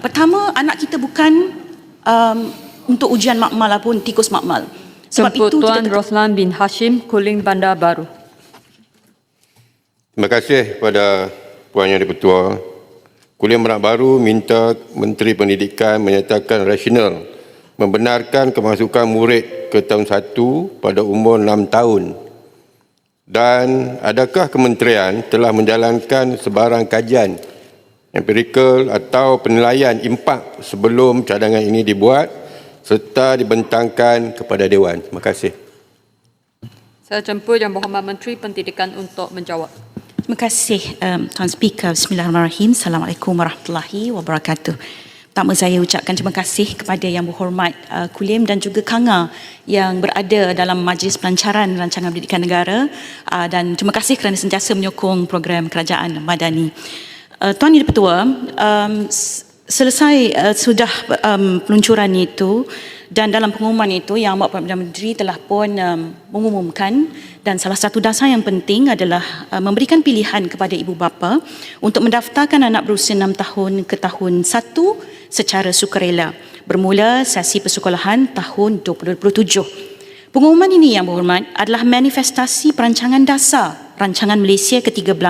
Pertama, anak kita bukan um, untuk ujian makmal ataupun tikus makmal. Sebab Jemput itu Tuan kita Roslan bin Hashim, Kuling Bandar Baru. Terima kasih kepada Puan Yang Di-Pertua. Kuliah Merak Baru minta Menteri Pendidikan menyatakan rasional membenarkan kemasukan murid ke tahun 1 pada umur 6 tahun. Dan adakah kementerian telah menjalankan sebarang kajian empirikal atau penilaian impak sebelum cadangan ini dibuat serta dibentangkan kepada Dewan. Terima kasih. Saya jemput Yang Berhormat Menteri Pendidikan untuk menjawab. Terima kasih um, Tuan Speaker. Bismillahirrahmanirrahim. Assalamualaikum warahmatullahi wabarakatuh. Pertama saya ucapkan terima kasih kepada Yang Berhormat uh, Kulim dan juga Kanga yang berada dalam Majlis Pelancaran Rancangan Pendidikan Negara uh, dan terima kasih kerana sentiasa menyokong program kerajaan madani. Uh, Tuan Yang Pertua, um, selesai uh, sudah um, peluncuran itu dan dalam pengumuman itu yang Amat Perdana Menteri telah pun um, mengumumkan dan salah satu dasar yang penting adalah uh, memberikan pilihan kepada ibu bapa untuk mendaftarkan anak berusia 6 tahun ke tahun 1 secara sukarela bermula sesi persekolahan tahun 2027. Pengumuman ini yang berhormat adalah manifestasi perancangan dasar Rancangan Malaysia ke-13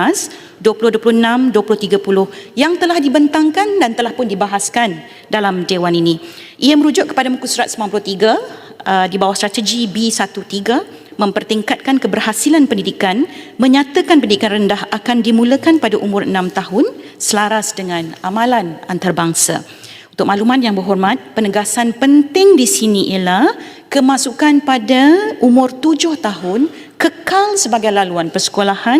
2026-2030 yang telah dibentangkan dan telah pun dibahaskan dalam Dewan ini. Ia merujuk kepada muka surat 93 uh, di bawah strategi B13 mempertingkatkan keberhasilan pendidikan, menyatakan pendidikan rendah akan dimulakan pada umur 6 tahun selaras dengan amalan antarabangsa. Untuk makluman yang berhormat, penegasan penting di sini ialah kemasukan pada umur tujuh tahun kekal sebagai laluan persekolahan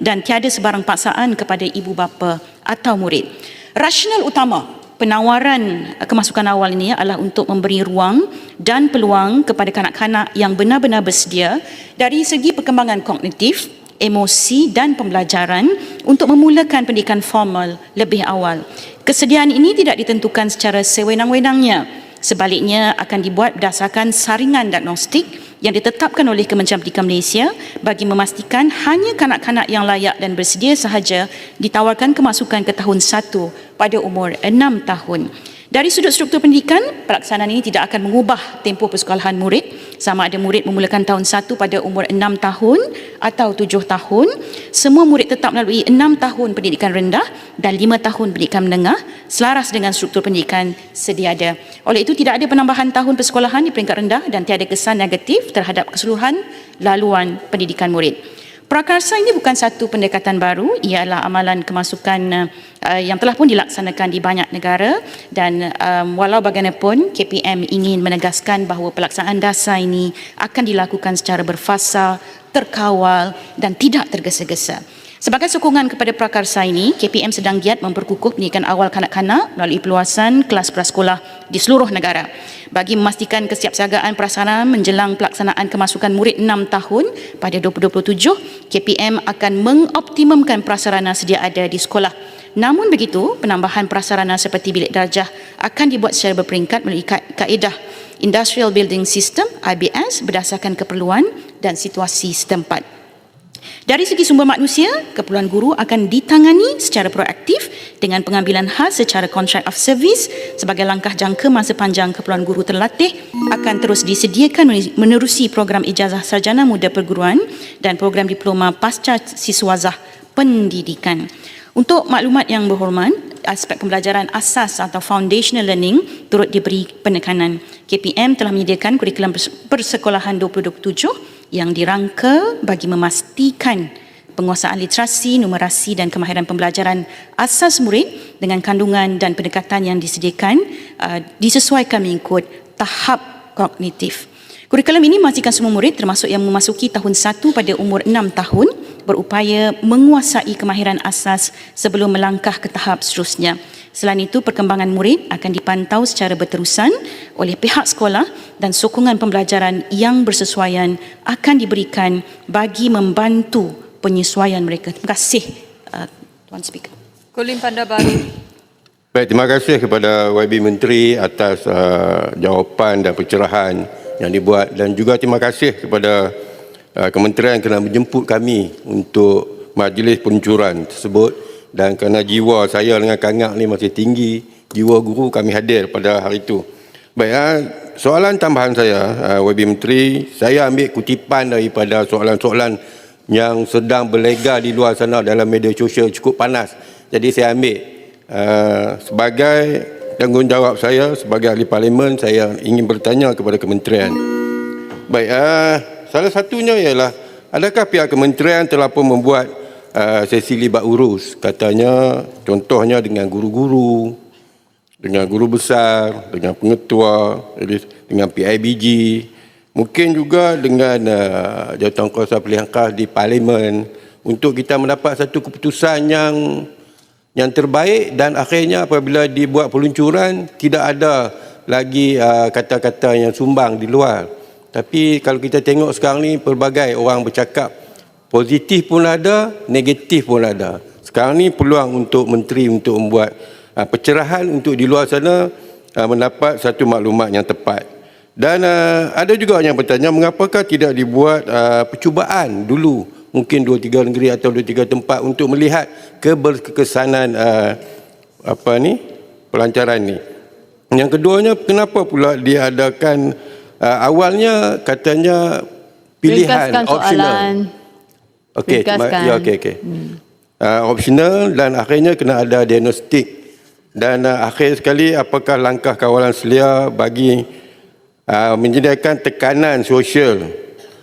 dan tiada sebarang paksaan kepada ibu bapa atau murid. Rasional utama penawaran eh, kemasukan awal ini adalah untuk memberi ruang dan peluang kepada kanak-kanak yang benar-benar bersedia dari segi perkembangan kognitif, emosi dan pembelajaran untuk memulakan pendidikan formal lebih awal. Kesediaan ini tidak ditentukan secara sewenang-wenangnya. Sebaliknya akan dibuat berdasarkan saringan diagnostik yang ditetapkan oleh Kementerian Malaysia bagi memastikan hanya kanak-kanak yang layak dan bersedia sahaja ditawarkan kemasukan ke tahun 1 pada umur 6 tahun. Dari sudut struktur pendidikan, pelaksanaan ini tidak akan mengubah tempoh persekolahan murid sama ada murid memulakan tahun 1 pada umur 6 tahun atau 7 tahun. Semua murid tetap melalui 6 tahun pendidikan rendah dan 5 tahun pendidikan menengah selaras dengan struktur pendidikan sedia ada. Oleh itu tidak ada penambahan tahun persekolahan di peringkat rendah dan tiada kesan negatif terhadap keseluruhan laluan pendidikan murid. Prakarsa ini bukan satu pendekatan baru, ialah amalan kemasukan uh, yang telah pun dilaksanakan di banyak negara dan um, walau bagaimanapun KPM ingin menegaskan bahawa pelaksanaan dasar ini akan dilakukan secara berfasa, terkawal dan tidak tergesa-gesa. Sebagai sokongan kepada prakarsa ini, KPM sedang giat memperkukuh pendidikan awal kanak-kanak melalui peluasan kelas prasekolah di seluruh negara. Bagi memastikan kesiapsiagaan prasarana menjelang pelaksanaan kemasukan murid 6 tahun pada 2027, KPM akan mengoptimumkan prasarana sedia ada di sekolah. Namun begitu, penambahan prasarana seperti bilik darjah akan dibuat secara berperingkat melalui ka- kaedah Industrial Building System IBS berdasarkan keperluan dan situasi setempat. Dari segi sumber manusia, keperluan guru akan ditangani secara proaktif dengan pengambilan khas secara contract of service sebagai langkah jangka masa panjang keperluan guru terlatih akan terus disediakan menerusi program ijazah sarjana muda perguruan dan program diploma pasca siswazah pendidikan. Untuk maklumat yang berhormat, aspek pembelajaran asas atau foundational learning turut diberi penekanan. KPM telah menyediakan kurikulum pers- persekolahan 2027 yang dirangka bagi memastikan penguasaan literasi, numerasi dan kemahiran pembelajaran asas murid dengan kandungan dan pendekatan yang disediakan uh, disesuaikan mengikut tahap kognitif. Kurikulum ini memastikan semua murid termasuk yang memasuki tahun 1 pada umur 6 tahun berupaya menguasai kemahiran asas sebelum melangkah ke tahap seterusnya. Selain itu, perkembangan murid akan dipantau secara berterusan oleh pihak sekolah dan sokongan pembelajaran yang bersesuaian akan diberikan bagi membantu penyesuaian mereka. Terima kasih, uh, Tuan Speaker. Kuling Bandar Baru. Baik, terima kasih kepada YB Menteri atas uh, jawapan dan pencerahan yang dibuat dan juga terima kasih kepada uh, kementerian kerana menjemput kami untuk majlis peluncuran tersebut dan kerana jiwa saya dengan kangak ni masih tinggi jiwa guru kami hadir pada hari itu. Baik, ah, soalan tambahan saya, ah, YB Menteri, saya ambil kutipan daripada soalan-soalan yang sedang berlega di luar sana dalam media sosial cukup panas. Jadi saya ambil ah, sebagai tanggungjawab saya sebagai ahli parlimen, saya ingin bertanya kepada kementerian. Baik, salah satunya ialah adakah pihak kementerian telah pun membuat uh, sesi libat urus katanya contohnya dengan guru-guru dengan guru besar, dengan pengetua, dengan PIBG, mungkin juga dengan uh, jawatan kuasa pilihan khas di parlimen untuk kita mendapat satu keputusan yang yang terbaik dan akhirnya apabila dibuat peluncuran tidak ada lagi uh, kata-kata yang sumbang di luar. Tapi kalau kita tengok sekarang ni pelbagai orang bercakap positif pun ada, negatif pun ada. Sekarang ni peluang untuk menteri untuk membuat uh, pencerahan untuk di luar sana uh, mendapat satu maklumat yang tepat. Dan uh, ada juga yang bertanya mengapakah tidak dibuat uh, percubaan dulu mungkin dua tiga negeri atau dua tiga tempat untuk melihat keberkesanan uh, apa ni pelancaran ni. Yang keduanya kenapa pula diadakan uh, awalnya katanya pilihan Ringkaskan optional. soalan. Okey, ya okey okey. Hmm. Uh, optional dan akhirnya kena ada diagnostik. Dan uh, akhir sekali apakah langkah kawalan selia bagi uh, menyediakan tekanan sosial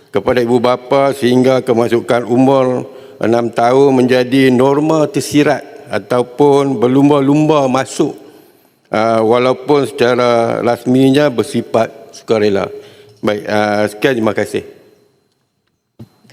kepada ibu bapa sehingga kemasukan umur 6 tahun menjadi norma tersirat ataupun berlumba-lumba masuk uh, walaupun secara rasminya bersifat sukarela. Baik, uh, sekian terima kasih.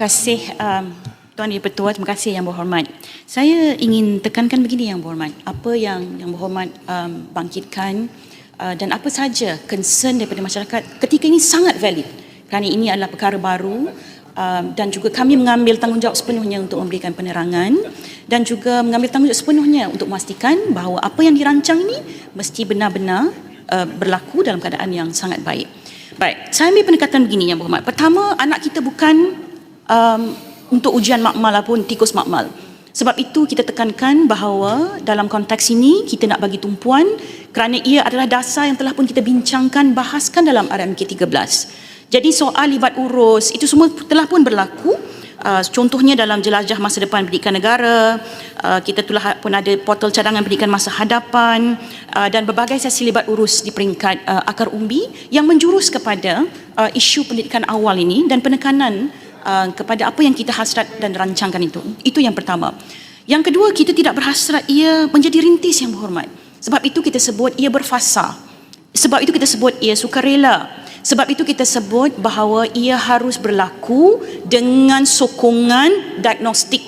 Kasih um, Tuan Di-Pertua, terima kasih Yang Berhormat. Saya ingin tekankan begini Yang Berhormat, apa yang Yang Berhormat um, bangkitkan uh, dan apa saja concern daripada masyarakat ketika ini sangat valid kerana ini adalah perkara baru um, dan juga kami mengambil tanggungjawab sepenuhnya untuk memberikan penerangan dan juga mengambil tanggungjawab sepenuhnya untuk memastikan bahawa apa yang dirancang ini mesti benar-benar uh, berlaku dalam keadaan yang sangat baik. Baik, saya ambil pendekatan begini Yang Berhormat. Pertama, anak kita bukan um, untuk ujian makmal ataupun tikus makmal. Sebab itu kita tekankan bahawa dalam konteks ini kita nak bagi tumpuan kerana ia adalah dasar yang telah pun kita bincangkan, bahaskan dalam RMK 13. Jadi soal libat urus itu semua telah pun berlaku. Uh, contohnya dalam jelajah masa depan pendidikan negara, uh, kita telah pun ada portal cadangan pendidikan masa hadapan uh, dan berbagai sesi libat urus di peringkat uh, akar umbi yang menjurus kepada uh, isu pendidikan awal ini dan penekanan uh, kepada apa yang kita hasrat dan rancangkan itu. Itu yang pertama. Yang kedua, kita tidak berhasrat ia menjadi rintis yang berhormat. Sebab itu kita sebut ia berfasa. Sebab itu kita sebut ia sukarela. Sebab itu kita sebut bahawa ia harus berlaku dengan sokongan diagnostik.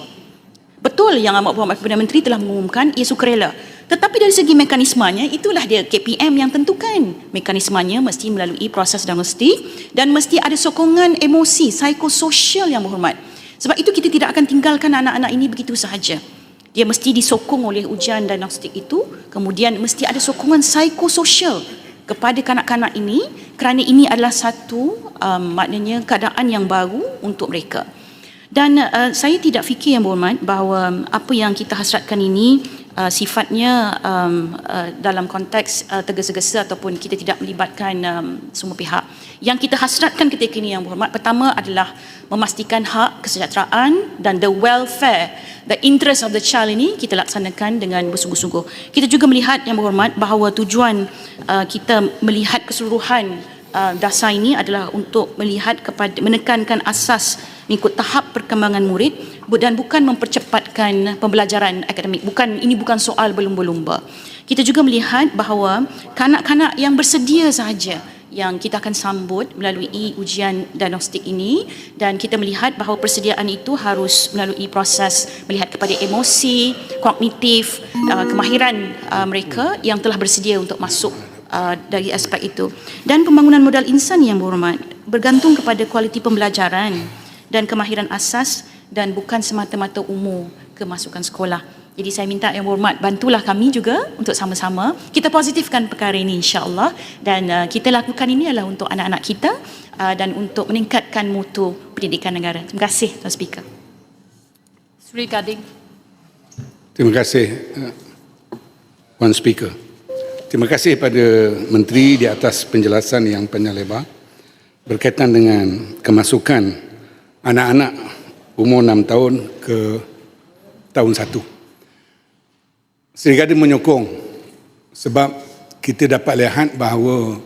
Betul yang Amat Berhormat Perdana Menteri telah mengumumkan ia sukarela. Tetapi dari segi mekanismenya, itulah dia KPM yang tentukan. Mekanismenya mesti melalui proses diagnostik dan mesti ada sokongan emosi, psikososial yang berhormat. Sebab itu kita tidak akan tinggalkan anak-anak ini begitu sahaja. Dia mesti disokong oleh ujian diagnostik itu, kemudian mesti ada sokongan psikososial kepada kanak-kanak ini kerana ini adalah satu um, maknanya keadaan yang baru untuk mereka. Dan uh, saya tidak fikir yang berhormat bahawa apa yang kita hasratkan ini uh, sifatnya um, uh, dalam konteks uh, tergesa-gesa ataupun kita tidak melibatkan um, semua pihak. Yang kita hasratkan ketika ini yang berhormat pertama adalah memastikan hak kesejahteraan dan the welfare, the interest of the child ini kita laksanakan dengan bersungguh-sungguh. Kita juga melihat yang berhormat bahawa tujuan uh, kita melihat keseluruhan uh, dasar ini adalah untuk melihat kepada menekankan asas mengikut tahap perkembangan murid dan bukan mempercepatkan pembelajaran akademik. Bukan ini bukan soal berlumba-lumba. Kita juga melihat bahawa kanak-kanak yang bersedia sahaja yang kita akan sambut melalui ujian diagnostik ini dan kita melihat bahawa persediaan itu harus melalui proses melihat kepada emosi, kognitif, uh, kemahiran uh, mereka yang telah bersedia untuk masuk uh, dari aspek itu. Dan pembangunan modal insan yang berhormat bergantung kepada kualiti pembelajaran dan kemahiran asas dan bukan semata-mata umur kemasukan sekolah. Jadi saya minta yang berhormat bantulah kami juga untuk sama-sama kita positifkan perkara ini insya-Allah dan uh, kita lakukan ini adalah untuk anak-anak kita uh, dan untuk meningkatkan mutu pendidikan negara. Terima kasih Tuan Speaker. Sri Gading. Terima kasih, uh, Puan Speaker. terima kasih pada Menteri di atas penjelasan yang panjang lebar berkaitan dengan kemasukan anak-anak umur 6 tahun ke tahun 1. Seri Gading menyokong sebab kita dapat lihat bahawa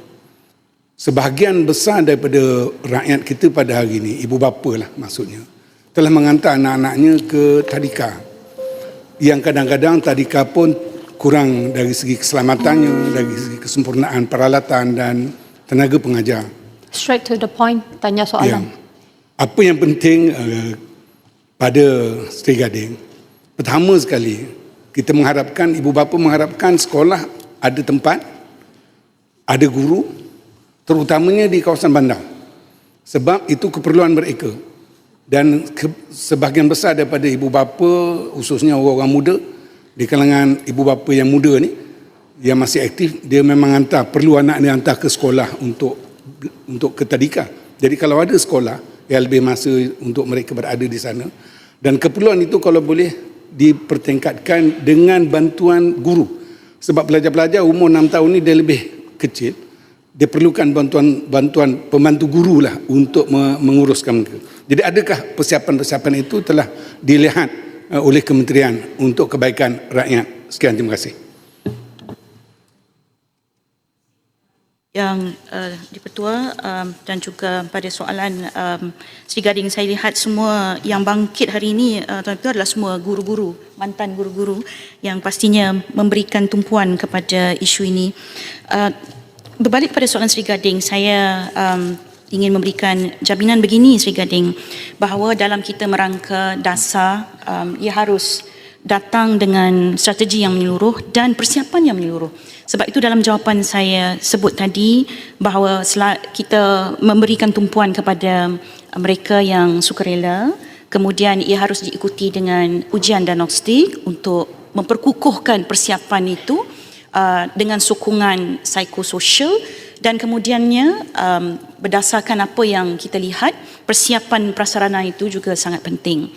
sebahagian besar daripada rakyat kita pada hari ini, ibu bapa lah maksudnya, telah mengantar anak-anaknya ke tadika. Yang kadang-kadang tadika pun kurang dari segi keselamatannya, dari segi kesempurnaan peralatan dan tenaga pengajar. Straight to the point, tanya Ya. soalan. Apa yang penting uh, pada Seri Gading, pertama sekali, kita mengharapkan, ibu bapa mengharapkan sekolah ada tempat, ada guru, terutamanya di kawasan bandar. Sebab itu keperluan mereka. Dan ke, sebahagian besar daripada ibu bapa, khususnya orang-orang muda, di kalangan ibu bapa yang muda ni, yang masih aktif, dia memang hantar, perlu anak dia hantar ke sekolah untuk untuk ke tadika. Jadi kalau ada sekolah, yang lebih masa untuk mereka berada di sana. Dan keperluan itu kalau boleh dipertingkatkan dengan bantuan guru. Sebab pelajar-pelajar umur 6 tahun ni dia lebih kecil. Dia perlukan bantuan bantuan pembantu guru lah untuk me- menguruskan mereka. Jadi adakah persiapan-persiapan itu telah dilihat uh, oleh kementerian untuk kebaikan rakyat? Sekian terima kasih. Yang uh, dipertua um, dan juga pada soalan um, Sri Gading saya lihat semua yang bangkit hari ini uh, tuan itu adalah semua guru-guru mantan guru-guru yang pastinya memberikan tumpuan kepada isu ini. Uh, berbalik pada soalan Sri Gading saya um, ingin memberikan jaminan begini Sri Gading bahawa dalam kita merangka dasar um, ia harus datang dengan strategi yang menyeluruh dan persiapan yang menyeluruh. Sebab itu dalam jawapan saya sebut tadi bahawa kita memberikan tumpuan kepada mereka yang sukarela, kemudian ia harus diikuti dengan ujian diagnostik untuk memperkukuhkan persiapan itu uh, dengan sokongan psikososial dan kemudiannya um, berdasarkan apa yang kita lihat persiapan prasarana itu juga sangat penting.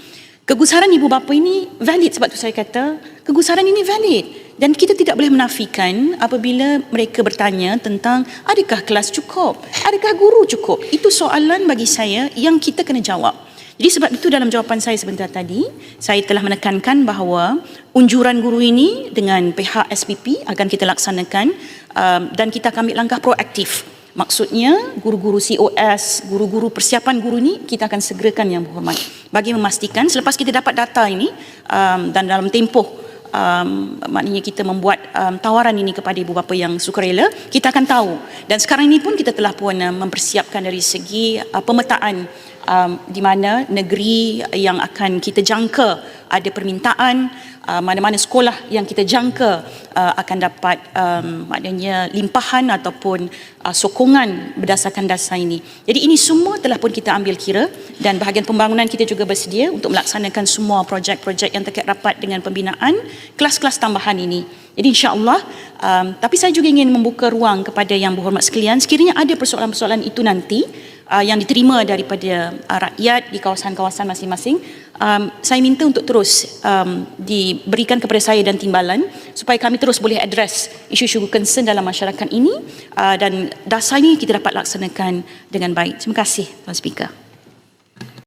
Kegusaran ibu bapa ini valid sebab tu saya kata kegusaran ini valid dan kita tidak boleh menafikan apabila mereka bertanya tentang adakah kelas cukup, adakah guru cukup. Itu soalan bagi saya yang kita kena jawab. Jadi sebab itu dalam jawapan saya sebentar tadi, saya telah menekankan bahawa unjuran guru ini dengan pihak SPP akan kita laksanakan um, dan kita akan ambil langkah proaktif. Maksudnya guru-guru COS, guru-guru persiapan guru ni kita akan segerakan yang berhormat. Bagi memastikan selepas kita dapat data ini um, dan dalam tempoh um, maknanya kita membuat um, tawaran ini kepada ibu bapa yang sukarela kita akan tahu. Dan sekarang ini pun kita telah pun uh, mempersiapkan dari segi uh, pemetaan um, di mana negeri yang akan kita jangka ada permintaan uh, mana-mana sekolah yang kita jangka uh, akan dapat um, maknanya limpahan ataupun uh, sokongan berdasarkan dasar ini. Jadi ini semua telah pun kita ambil kira dan bahagian pembangunan kita juga bersedia untuk melaksanakan semua projek-projek yang terkait rapat dengan pembinaan kelas-kelas tambahan ini. Jadi insya-Allah um, tapi saya juga ingin membuka ruang kepada yang berhormat sekalian sekiranya ada persoalan-persoalan itu nanti uh, yang diterima daripada uh, rakyat di kawasan-kawasan masing-masing um, saya minta untuk terus um, diberikan kepada saya dan timbalan supaya kami terus boleh address isu-isu concern dalam masyarakat ini uh, dan dasar ini kita dapat laksanakan dengan baik. Terima kasih Tuan Speaker.